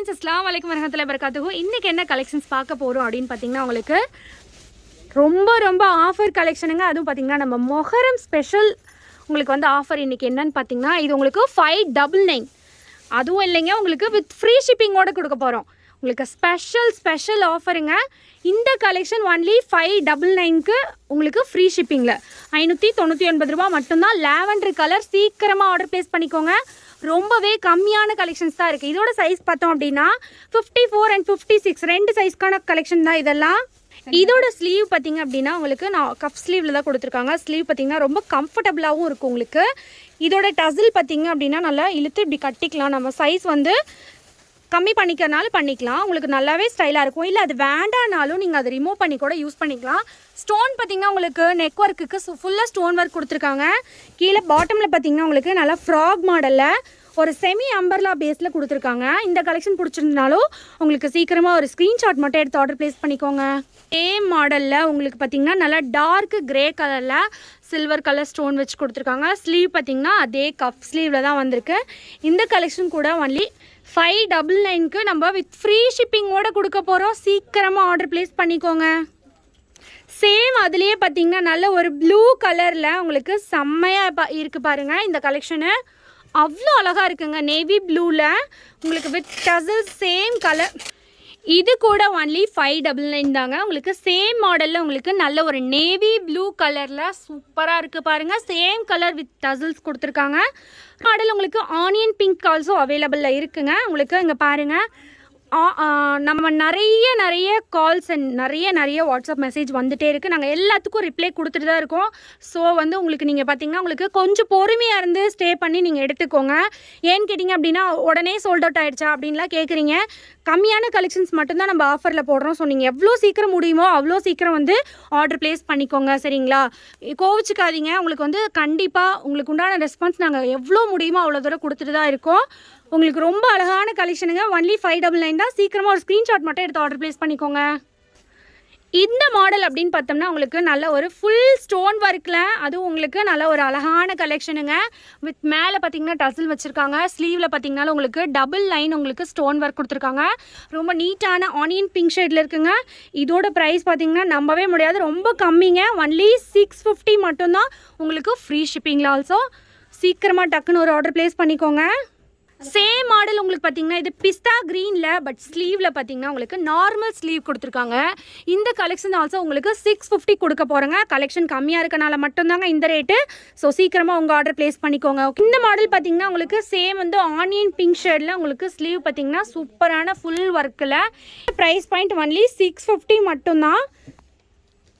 Friends அஸ்லாம் வலைக்கம் வரகத்தில் வரகாத்துக்கும் இன்றைக்கி என்ன கலெக்ஷன்ஸ் பார்க்க போகிறோம் அப்படின்னு பார்த்தீங்கன்னா உங்களுக்கு ரொம்ப ரொம்ப ஆஃபர் கலெக்ஷனுங்க அதுவும் பார்த்தீங்கன்னா நம்ம மொஹரம் ஸ்பெஷல் உங்களுக்கு வந்து ஆஃபர் இன்றைக்கி என்னன்னு பார்த்தீங்கன்னா இது உங்களுக்கு ஃபைவ் டபுள் நைன் அதுவும் இல்லைங்க உங்களுக்கு வித் ஃப்ரீ ஷிப்பிங்கோட கொடுக்க போகிறோம் உங்களுக்கு ஸ்பெஷல் ஸ்பெஷல் ஆஃபருங்க இந்த கலெக்ஷன் ஒன்லி ஃபைவ் டபுள் நைனுக்கு உங்களுக்கு ஃப்ரீ ஷிப்பிங்கில் ஐநூற்றி தொண்ணூற்றி ஒன்பது ரூபா மட்டும்தான் லாவெண்டர் கலர் சீக்கிரமாக ஆர்டர் ப்ளேஸ் பண்ணிக்கோங்க. ரொம்பவே கம்மியான கலெக்ஷன்ஸ் தான் இருக்குது இதோட சைஸ் பார்த்தோம் அப்படின்னா fifty four and fifty six ரெண்டு சைஸ்க்கான கலெக்ஷன் தான் இதெல்லாம். இதோட ஸ்லீவ் பார்த்தீங்க அப்படின்னா உங்களுக்கு நான் கப் ஸ்லீவில் தான் கொடுத்துருக்காங்க. ஸ்லீவ் பார்த்தீங்கன்னா ரொம்ப கம்ஃபர்டபுளாகவும் இருக்கும் உங்களுக்கு. இதோட டசில் பார்த்தீங்க அப்படின்னா நல்லா இழுத்து இப்படி கட்டிக்கலாம். நம்ம சைஸ் வந்து கம்மி பண்ணிக்கிறனால பண்ணிக்கலாம். உங்களுக்கு நல்லாவே ஸ்டைலாக இருக்கும். இல்லை அது வேண்டானாலும் நீங்கள் அதை ரிமூவ் பண்ணி கூட யூஸ் பண்ணிக்கலாம். ஸ்டோன் பார்த்தீங்கன்னா உங்களுக்கு நெக் ஒர்க்குக்கு ஃபுல்லாக ஸ்டோன் ஒர்க் கொடுத்துருக்காங்க. கீழே பாட்டமில் பார்த்தீங்கன்னா உங்களுக்கு நல்லா ஃப்ராக் மாடலில் ஒரு செமி அம்பர்லா பேஸில் கொடுத்துருக்காங்க. இந்த கலெக்ஷன் பிடிச்சிருந்தாலும் உங்களுக்கு சீக்கிரமாக ஒரு ஸ்க்ரீன்ஷாட் மட்டும் எடுத்து ஆர்டர் ப்ளேஸ் பண்ணிக்கோங்க. சேம் மாடலில் உங்களுக்கு பார்த்தீங்கன்னா நல்லா டார்க் கிரே கலரில் சில்வர் கலர் ஸ்டோன் வச்சு கொடுத்துருக்காங்க. ஸ்லீவ் பார்த்தீங்கன்னா அதே கப் ஸ்லீவில் தான் வந்திருக்கு. இந்த கலெக்ஷன் கூட ஒன்லி ஃபைவ் டபுள் நைனுக்கு நம்ம வித் ஃப்ரீ ஷிப்பிங்கோட கொடுக்க போகிறோம் சீக்கிரமாக ஆர்டர் ப்ளேஸ் பண்ணிக்கோங்க. சேம் அதுலேயே பார்த்தீங்கன்னா நல்ல ஒரு ப்ளூ கலரில் உங்களுக்கு செம்மையாக பா இருக்குது பாருங்கள் இந்த கலெக்ஷனு அவ்வளோ அழகாக இருக்குங்க. நேவி ப்ளூவில் உங்களுக்கு வித் டசல் சேம் கலர் இது கூட ஒன்லி ஃபைவ் டபுள் நைன் தாங்க. உங்களுக்கு சேம் மாடலில் உங்களுக்கு நல்ல ஒரு நேவி ப்ளூ கலரில் சூப்பராக இருக்குது பாருங்கள் சேம் கலர் வித் டசல்ஸ் கொடுத்துருக்காங்க. மாடல் உங்களுக்கு ஆனியன் பிங்க் ஆல்சோ அவைலபிளில் இருக்குங்க. உங்களுக்கு இங்கே பாருங்கள் நம்ம நிறைய நிறைய கால்ஸ் அண்ட் நிறைய நிறைய வாட்ஸ்அப் மெசேஜ் வந்துகிட்டே இருக்குது நாங்கள் எல்லாத்துக்கும் ரிப்ளை கொடுத்துட்டு தான் இருக்கோம். ஸோ வந்து உங்களுக்கு நீங்கள் பார்த்தீங்கன்னா உங்களுக்கு கொஞ்சம் பொறுமையாக இருந்து ஸ்டே பண்ணி நீங்கள் எடுத்துக்கோங்க. ஏன்னு கேட்டிங்க அப்படின்னா உடனே சோல்ட் அவுட் ஆகிடுச்சா அப்படின்லாம் கேட்குறீங்க கம்மியான கலெக்ஷன்ஸ் மட்டும்தான் நம்ம ஆஃபரில் போடுறோம். ஸோ நீங்கள் எவ்வளோ சீக்கிரம் முடியுமோ அவ்வளோ சீக்கிரம் வந்து ஆர்டர் ப்ளேஸ் பண்ணிக்கோங்க. சரிங்களா? கோவிச்சுக்காதீங்க. உங்களுக்கு வந்து கண்டிப்பாக உங்களுக்கு உண்டான ரெஸ்பான்ஸ் நாங்கள் எவ்வளோ முடியுமோ அவ்வளோ தூரம் கொடுத்துட்டு தான் இருக்கோம். உங்களுக்கு ரொம்ப அழகான கலெக்ஷனுங்க ஒன்லி ஃபைவ் டபுள் நைன் தான். சீக்கிரமாக ஒரு ஸ்க்ரீன்ஷாட் மட்டும் எடுத்து ஆர்டர் ப்ளேஸ் பண்ணிக்கோங்க. இந்த மாடல் அப்படின்னு பார்த்தோம்னா உங்களுக்கு நல்ல ஒரு ஃபுல் ஸ்டோன் ஒர்க்கில் அதுவும் உங்களுக்கு நல்ல ஒரு அழகான கலெக்ஷனுங்க வித் மேலே பார்த்தீங்கன்னா டசில் வச்சுருக்காங்க. ஸ்லீவில் பார்த்தீங்கன்னா உங்களுக்கு டபுள் லைன் உங்களுக்கு ஸ்டோன் ஒர்க் கொடுத்துருக்காங்க. ரொம்ப நீட்டான ஆனியன் பிங்க் ஷேடில் இருக்குங்க. இதோட ப்ரைஸ் பார்த்தீங்கன்னா நம்பவே முடியாது. ரொம்ப கம்மிங்க. ஒன்லி சிக்ஸ் ஃபிஃப்டி மட்டும்தான். உங்களுக்கு ஃப்ரீ ஷிப்பிங்கில் ஆல்சோ சீக்கிரமாக டக்குன்னு ஒரு ஆர்டர் ப்ளேஸ் பண்ணிக்கோங்க. சேம் மாடல் உங்களுக்கு பார்த்தீங்கன்னா இது பிஸ்தா க்ரீனில் பட் ஸ்லீவில் பார்த்தீங்கன்னா உங்களுக்கு நார்மல் ஸ்லீவ் கொடுத்துருக்காங்க. இந்த கலெக்ஷன் ஆல்சோ உங்களுக்கு சிக்ஸ் ஃபிஃப்டி கொடுக்க போகிறேங்க கலெக்ஷன் கம்மியாக இருக்கனால மட்டும்தாங்க இந்த ரேட்டு ஸோ சீக்கிரமாக உங்கள் ஆர்டர் ப்ளேஸ் பண்ணிக்கோங்க. இந்த மாடல் பார்த்தீங்கன்னா உங்களுக்கு சேம் வந்து ஆனியன் பிங்க் ஷேடில் உங்களுக்கு ஸ்லீவ் பார்த்தீங்கன்னா சூப்பரான ஃபுல் ஒர்க்கில் price point only six fifty மட்டும்தான்.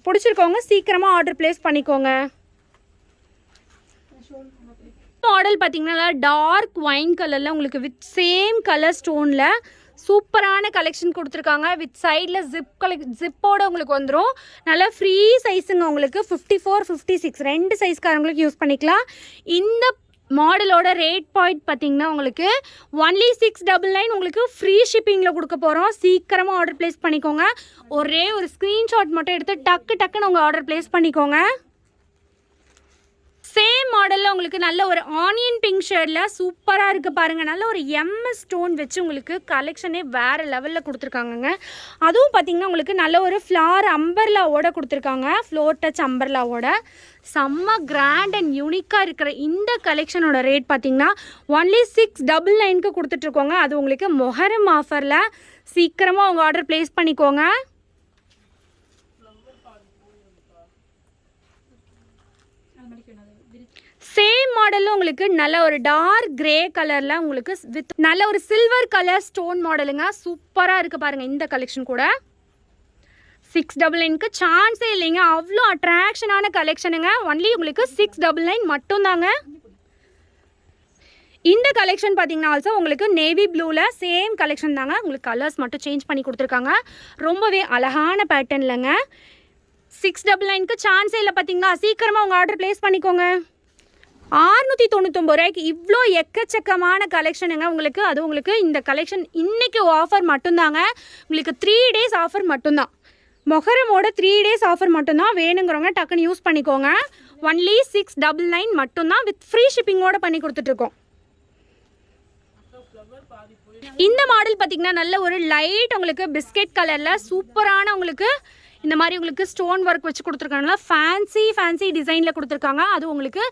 பிடிச்சிருக்கவங்க சீக்கிரமாக ஆர்டர் ப்ளேஸ் பண்ணிக்கோங்க. மாடல் பார்த்தீங்கன்னா டார்க் ஒயின் கலரில் உங்களுக்கு வித் சேம் கலர் ஸ்டோனில் சூப்பரான கலெக்ஷன் கொடுத்துருக்காங்க. வித் சைடில் ஜிப் கலெக் ஜிப்போட உங்களுக்கு வந்துடும் நல்லா ஃப்ரீ சைஸுங்க உங்களுக்கு ஃபிஃப்டி ஃபோர் ஃபிஃப்டி சிக்ஸ் ரெண்டு சைஸ்காரங்களுக்கு யூஸ் பண்ணிக்கலாம். இந்த மாடலோட ரேட் பாயிண்ட் பார்த்தீங்கன்னா உங்களுக்கு ஒன்லி சிக்ஸ் டபுள் நைன் உங்களுக்கு ஃப்ரீ ஷிப்பிங்கில் கொடுக்க போகிறோம் சீக்கிரமாக ஆர்டர் ப்ளேஸ் பண்ணிக்கோங்க. ஒரே ஒரு ஸ்க்ரீன்ஷாட் மட்டும் எடுத்து டக்கு டக்குன்னு உங்கள் ஆர்டர் ப்ளேஸ் பண்ணிக்கோங்க. சேம் மாடலில் உங்களுக்கு நல்ல ஒரு ஆனியன் பிங்க் ஷேடில் சூப்பராக இருக்குது பாருங்கள் நல்ல ஒரு எம்எஸ் ஸ்டோன் வச்சு உங்களுக்கு கலெக்ஷனே வேறு லெவலில் கொடுத்துருக்காங்கங்க. அதுவும் பார்த்தீங்கன்னா உங்களுக்கு நல்ல ஒரு ஃப்ளார் அம்பர்லாவோட கொடுத்துருக்காங்க. ஃப்ளோர் டச் அம்பர்லாவோட செம்ம கிராண்ட் அண்ட் யூனிக்காக இருக்கிற இந்த கலெக்ஷனோட ரேட் பார்த்தீங்கன்னா ஒன்லி சிக்ஸ் டபுள் நைனுக்கு கொடுத்துட்ருக்கோங்க அது உங்களுக்கு மொஹரம் ஆஃபரில் சீக்கிரமாக உங்கள் ஆர்டர் ப்ளேஸ் பண்ணிக்கோங்க. சேம் மாடலில் உங்களுக்கு நல்ல ஒரு டார்க் கிரே கலரில் உங்களுக்கு வித் நல்ல ஒரு சில்வர் கலர் ஸ்டோன் மாடலுங்க சூப்பராக இருக்குது பாருங்கள் இந்த கலெக்ஷன் கூட. சிக்ஸ் டபுள் நைனுக்கு சான்ஸே இல்லைங்க. அவ்வளோ அட்ராக்ஷனான கலெக்ஷனுங்க ஒன்லி உங்களுக்கு சிக்ஸ் டபுள் நைன் மட்டும்தாங்க. இந்த கலெக்ஷன் பார்த்தீங்கன்னா ஆல்சோ உங்களுக்கு நேவி ப்ளூவில் சேம் கலெக்ஷன் தாங்க. உங்களுக்கு கலர்ஸ் மட்டும் சேஞ்ச் பண்ணி கொடுத்துருக்காங்க. ரொம்பவே அழகான பேட்டர்ன்லங்க சிக்ஸ் டபுள் நைனுக்கு சான்ஸே இல்லை பார்த்தீங்களா சீக்கிரமாக உங்கள் ஆர்டர் ப்ளேஸ் பண்ணிக்கோங்க. ஆறுநூற்றி தொண்ணூத்தொம்பது ரூபாய்க்கு இவ்வளோ எக்கச்சக்கமான கலெக்ஷனுங்க உங்களுக்கு. அது உங்களுக்கு இந்த கலெக்ஷன் இன்னைக்கு ஆஃபர் மட்டும்தாங்க. உங்களுக்கு த்ரீ டேஸ் ஆஃபர் மட்டும்தான். மொஹரமோட த்ரீ டேஸ் ஆஃபர் மட்டும்தான் வேணுங்கிறவங்க டக்குன்னு யூஸ் பண்ணிக்கோங்க. ஒன்லி சிக்ஸ் டபுள் நைன் மட்டும்தான் வித் ஃப்ரீ ஷிப்பிங்கோட பண்ணி கொடுத்துட்ருக்கோம். இந்த மாடல் பார்த்தீங்கன்னா நல்ல ஒரு லைட் உங்களுக்கு பிஸ்கெட் கலரில் சூப்பரான உங்களுக்கு இந்த மாதிரி உங்களுக்கு ஸ்டோன் ஒர்க் வச்சு கொடுத்துருக்காங்க ஃபேன்சி ஃபேன்சி டிசைனில் கொடுத்துருக்காங்க. அது உங்களுக்கு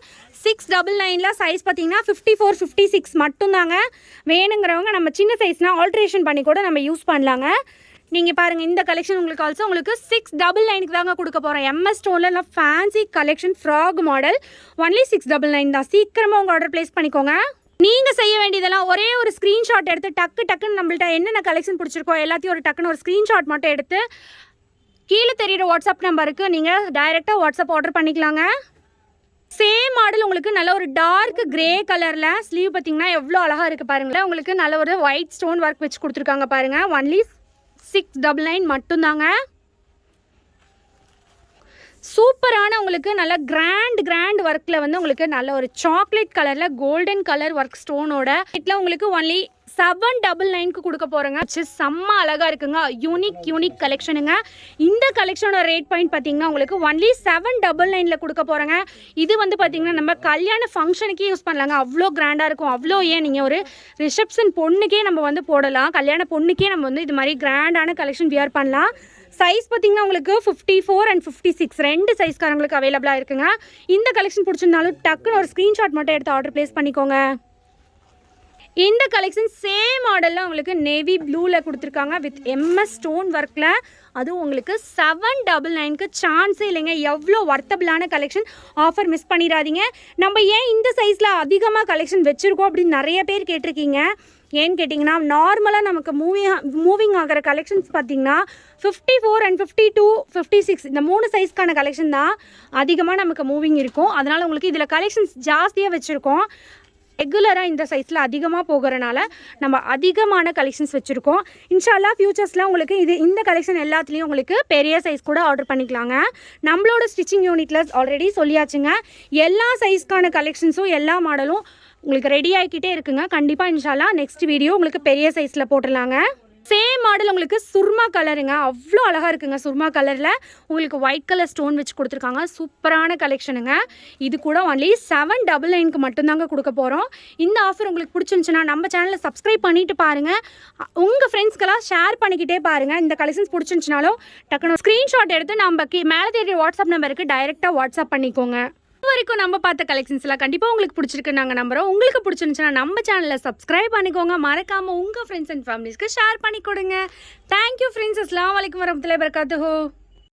சிக்ஸ் டபுள் நைனில் சைஸ் பார்த்தீங்கன்னா ஃபிஃப்டி ஃபோர் ஃபிஃப்டி சிக்ஸ் மட்டும்தாங்க. வேணுங்கிறவங்க நம்ம சின்ன சைஸ்னால் ஆல்ட்ரேஷன் பண்ணி கூட நம்ம யூஸ் பண்ணலாங்க. நீங்கள் பாருங்கள் இந்த கலெக்ஷன் உங்களுக்கு ஆல்சோ உங்களுக்கு சிக்ஸ் டபுள் நைனுக்கு தாங்க கொடுக்க போகிறோம் எம்எஸ் ஸ்டோனில் இல்லை fancy collection frock model only six double nine தான். சீக்கிரமாக உங்கள் ஆர்டர் ப்ளேஸ் பண்ணிக்கோங்க. நீங்கள் செய்ய வேண்டியதெல்லாம் ஒரே ஒரு ஸ்க்ரீன்ஷாட் எடுத்து டக்கு டக்குன்னு நம்மள்ட்ட என்னென்ன கலெக்ஷன் பிடிச்சிருக்கோ எல்லாத்தையும் ஒரு டக்குன்னு ஒரு ஸ்க்ரீன்ஷாட் மட்டும் எடுத்து கீழே தெரியுற வாட்ஸ்அப் நம்பருக்கு நீங்கள் டைரெக்டாக வாட்ஸ்அப் ஆர்டர் பண்ணிக்கலாங்க. சேம் மாடல் உங்களுக்கு நல்ல ஒரு டார்க் கிரே கலரில் ஸ்லீவ் பார்த்தீங்கன்னா எவ்வளோ அழகாக இருக்குது பாருங்களேன். உங்களுக்கு நல்ல ஒரு ஒயிட் ஸ்டோன் ஒர்க் வச்சு கொடுத்துருக்காங்க பாருங்கள் ஒன்லி சிக்ஸ் டபுள் நைன் மட்டும்தாங்க. சூப்பரான உங்களுக்கு நல்ல கிராண்ட் கிராண்ட் ஒர்க்கில் வந்து உங்களுக்கு நல்ல ஒரு சாக்லேட் கலரில் கோல்டன் கலர் ஒர்க் ஸ்டோனோட இதில் உங்களுக்கு ஒன்லி செவன் டபுள் நைனுக்கு கொடுக்க போகிறோங்க செம்ம அழகாக இருக்குங்க. யூனிக் யூனிக் கலெக்ஷனுங்க இந்த கலெக்ஷனோட ரேட் பாயிண்ட் பார்த்தீங்கன்னா உங்களுக்கு ஒன்லி செவன் டபுள் நைனில் கொடுக்க போகிறோங்க இது வந்து பார்த்தீங்கன்னா நம்ம கல்யாண ஃபங்க்ஷனுக்கே யூஸ் பண்ணலாங்க. அவ்வளோ கிராண்டாக இருக்கும். அவ்வளோ ஏன் நீங்கள் ஒரு ரிசப்ஷன் பொண்ணுக்கே நம்ம வந்து போடலாம். கல்யாண பொண்ணுக்கே நம்ம வந்து இது மாதிரி கிராண்டான கலெக்ஷன் வியர் பண்ணலாம். சைஸ் பார்த்தீங்கன்னா உங்களுக்கு fifty four and fifty six ரெண்டு சைஸ்காரங்களுக்கு அவைலபிளாக இருக்குங்க. இந்த கலெக்ஷன் பிடிச்சிருந்தாலும் டக்குன்னு ஒரு ஸ்க்ரீன்ஷாட் மட்டும் எடுத்து ஆர்டர் ப்ளேஸ் பண்ணிக்கோங்க. இந்த கலெக்ஷன் சேம் மாடலில் உங்களுக்கு நேவி ப்ளூவில் கொடுத்துருக்காங்க வித் எம்எஸ் ஸ்டோன் ஒர்க்கில் அதுவும் உங்களுக்கு செவன் டபுள் நைனுக்கு சான்ஸே இல்லைங்க. எவ்வளோ ஒர்த்தபிளான கலெக்ஷன் ஆஃபர் மிஸ் பண்ணிடாதீங்க. நம்ம ஏன் இந்த சைஸில் அதிகமாக கலெக்ஷன் வச்சுருக்கோம் அப்படின்னு நிறைய பேர் கேட்டிருக்கீங்க. ஏன்னு கேட்டிங்கன்னா நார்மலாக நமக்கு மூவி மூவிங் ஆகிற கலெக்ஷன்ஸ் பார்த்தீங்கன்னா fifty four and fifty two fifty six இந்த மூணு சைஸ்க்கான கலெக்ஷன் தான் அதிகமாக நமக்கு மூவிங் இருக்கும். அதனால் உங்களுக்கு இதில் கலெக்ஷன்ஸ் ஜாஸ்தியாக வச்சுருக்கோம். ரெகுலராக இந்த சைஸில் அதிகமாக போகிறனால நம்ம அதிகமான கலெக்ஷன்ஸ் வச்சுருக்கோம். இன்ஷால்லா ஃபியூச்சர்ஸில் உங்களுக்கு இது இந்த கலெக்ஷன் எல்லாத்துலேயும் உங்களுக்கு பெரிய சைஸ் கூட ஆர்டர் பண்ணிக்கலாங்க. நம்மளோட ஸ்டிச்சிங் யூனிட்டில் ஆல்ரெடி சொல்லியாச்சுங்க. எல்லா சைஸ்க்கான கலெக்ஷன்ஸும் எல்லா மாடலும் உங்களுக்கு ரெடி ஆகிக்கிட்டே இருக்குங்க. கண்டிப்பாக இன்ஷால்லா நெக்ஸ்ட் வீடியோ உங்களுக்கு பெரிய சைஸில் போட்டுடலாங்க. சேம் மாடல் உங்களுக்கு சுர்மா கலருங்க அவ்வளோ அழகாக இருக்குங்க சுர்மா கலரில் உங்களுக்கு ஒயிட் கலர் ஸ்டோன் வச்சு கொடுத்துருக்காங்க. சூப்பரான கலெக்ஷனுங்க இது கூட ஒன்லி செவன் டபுள் நைனுக்கு மட்டும்தாங்க கொடுக்க போகிறோம் இந்த ஆஃபர் உங்களுக்கு பிடிச்சிருந்துச்சுன்னா நம்ம சேனலை சப்ஸ்கிரைப் பண்ணிட்டு பாருங்கள் உங்கள் ஃப்ரெண்ட்ஸ்க்கெல்லாம் ஷேர் பண்ணிக்கிட்டே பாருங்கள் இந்த கலெக்ஷன்ஸ் பிடிச்சிருந்துச்சுனாலும் டக்குனு ஸ்க்ரீன்ஷாட் எடுத்து நம்ம மேலே தேடி வாட்ஸ்அப் நம்பருக்கு டைரெக்டாக வாட்ஸ்அப் பண்ணிக்கோங்க. இப்போ வரைக்கும் நம்ம பார்த்த கலெக்ஷன்ஸ்லாம் கண்டிப்பாக உங்களுக்கு பிடிச்சிருக்கு நாங்கள் நம்புறோம். உங்களுக்கு பிடிச்சிருந்துச்சுன்னா நம்ம சேனலில் சப்ஸ்கிரைப் பண்ணிக்கோங்க. மறக்காமல் உங்கள் ஃப்ரெண்ட்ஸ் அண்ட் ஃபேமிலிஸ்க்கு ஷேர் பண்ணி கொடுங்க. தேங்க்யூ ஃப்ரெண்ட்ஸ் அஸ்லாம் வலைக்கம் வரமத்துல ஹோ